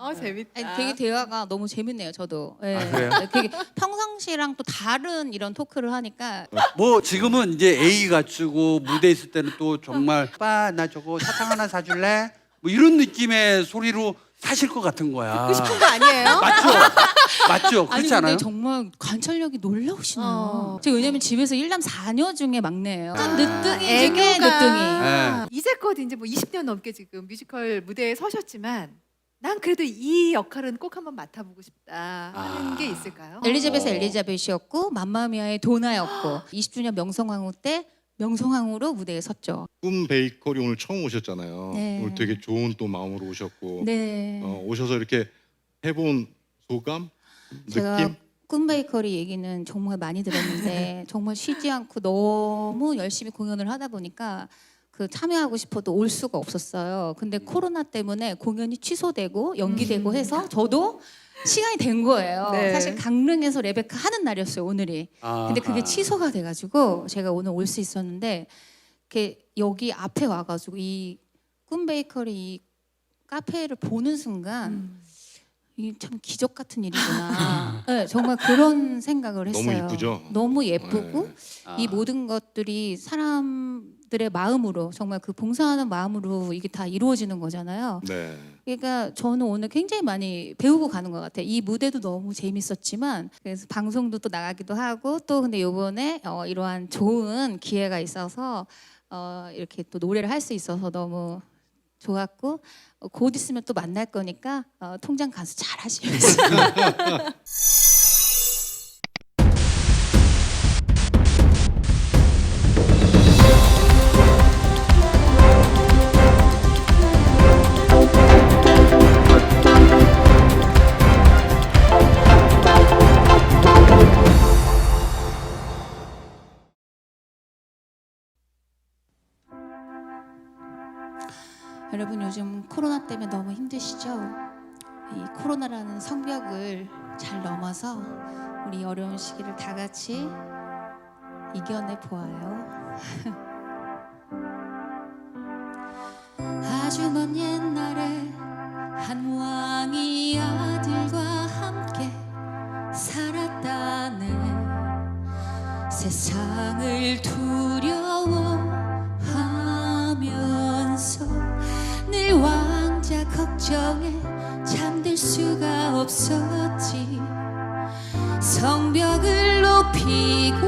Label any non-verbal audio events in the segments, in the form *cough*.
어 재밌다. 아니, 되게 대화가 너무 재밌네요. 저도. 예. 아, 그래요? 되게 평상시랑 또 다른 이런 토크를 하니까 뭐 지금은 이제 A 갖추고 무대 있을 때는 또 정말 오빠 나 저거 사탕 하나 사줄래? 뭐 이런 느낌의 소리로 사실 것 같은 거야. 듣고 싶은 거 아니에요? 맞죠? 맞죠? 아니 그렇지 근데 않아요? 정말 관찰력이 놀라우시네요. 어. 제가 왜냐면 집에서 일남 사녀 중에 막내예요. 아, 늦둥이 중에 애교가. 늦둥이. 네. 이제껏 이제 뭐 20년 넘게 지금 뮤지컬 무대에 서셨지만 난 그래도 이 역할은 꼭 한번 맡아보고 싶다 하는 아. 게 있을까요? 엘리자베스 어. 엘리자벳이었고 맘마미아의 도나였고 *gasps* 20주년 명성황후 때 명성황후로 무대에 섰죠. 꿈 베이커리 오늘 처음 오셨잖아요. 네. 오늘 되게 좋은 또 마음으로 오셨고 네. 어, 오셔서 이렇게 해본 소감, 제가 느낌. 꿈베이커리 얘기는 정말 많이 들었는데 *laughs* 정말 쉬지 않고 너무 열심히 공연을 하다 보니까 그 참여하고 싶어도 올 수가 없었어요. 근데 코로나 때문에 공연이 취소되고 연기되고 음. 해서 저도 시간이 된 거예요. 네. 사실 강릉에서 레베카 하는 날이었어요 오늘이. 근데 그게 아하. 취소가 돼가지고 제가 오늘 올 수 있었는데 이렇게 여기 앞에 와가지고 이 꿈베이커리 이 카페를 보는 순간 음. 이참 기적 같은 일이구나. *laughs* 네, 정말 그런 생각을 너무 했어요. 이쁘죠? 너무 예쁘고 네. 아. 이 모든 것들이 사람 들의 마음으로 정말 그 봉사하는 마음으로 이게 다 이루어지는 거잖아요. 네. 그러니까 저는 오늘 굉장히 많이 배우고 가는 것 같아요. 이 무대도 너무 재밌었지만 그래서 방송도 또 나가기도 하고 또 근데 요번에 어, 이러한 좋은 기회가 있어서 어, 이렇게 또 노래를 할 수 있어서 너무 좋았고 어, 곧 있으면 또 만날 거니까 어, 통장 가수 잘 하시면서 *laughs* 여러분 요즘 코로나 때문에 너무 힘드시죠? 이 코로나라는 성벽을 잘 넘어서 우리 어려운 시기를 다 같이 이겨내 보아요. *laughs* 아주 먼 옛날에 한 왕이 아들과 걱정에 잠들 수가 없었지. 성벽을 높이고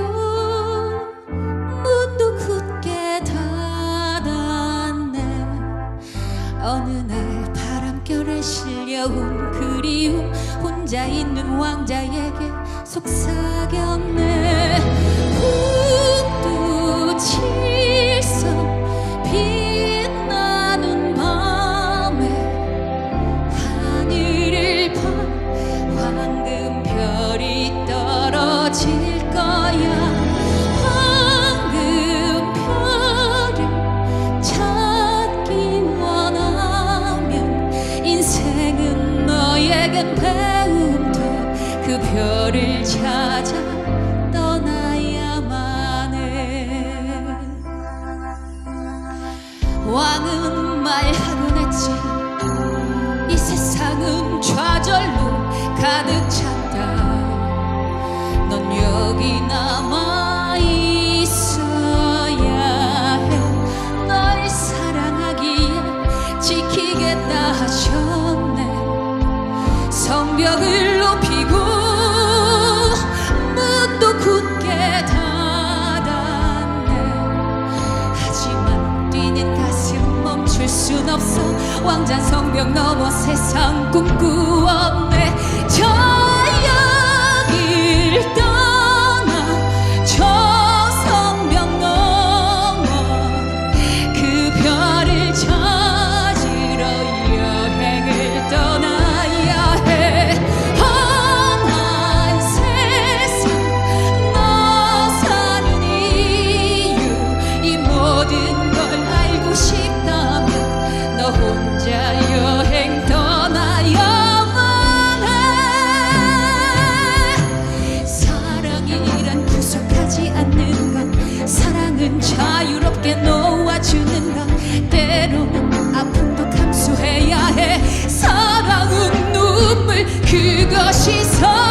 문도 굳게 닫았네. 어느 날 바람결에 실려온 그리움 혼자 있는 왕자에게 속삭였네 배움터 그 별을 찾아 떠나야만 해 왕은 말하곤 했지. 이 세상은 좌 왕자 성벽 넘어 세상 꿈꾸었네 자유롭게 놓아주는 너 때로 아픔도 감수해야 해. 사랑은 눈물 그것이 서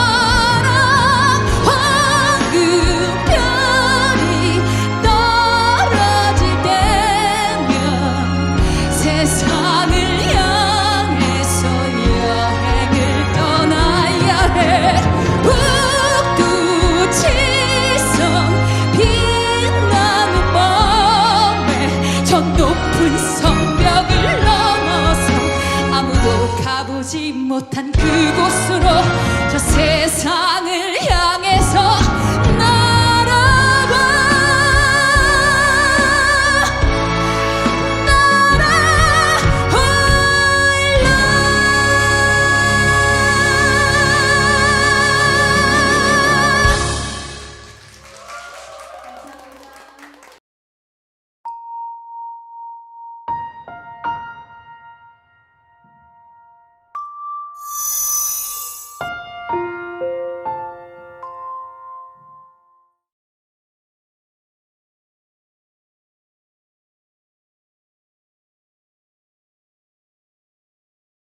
못한 그곳으로 저 세상을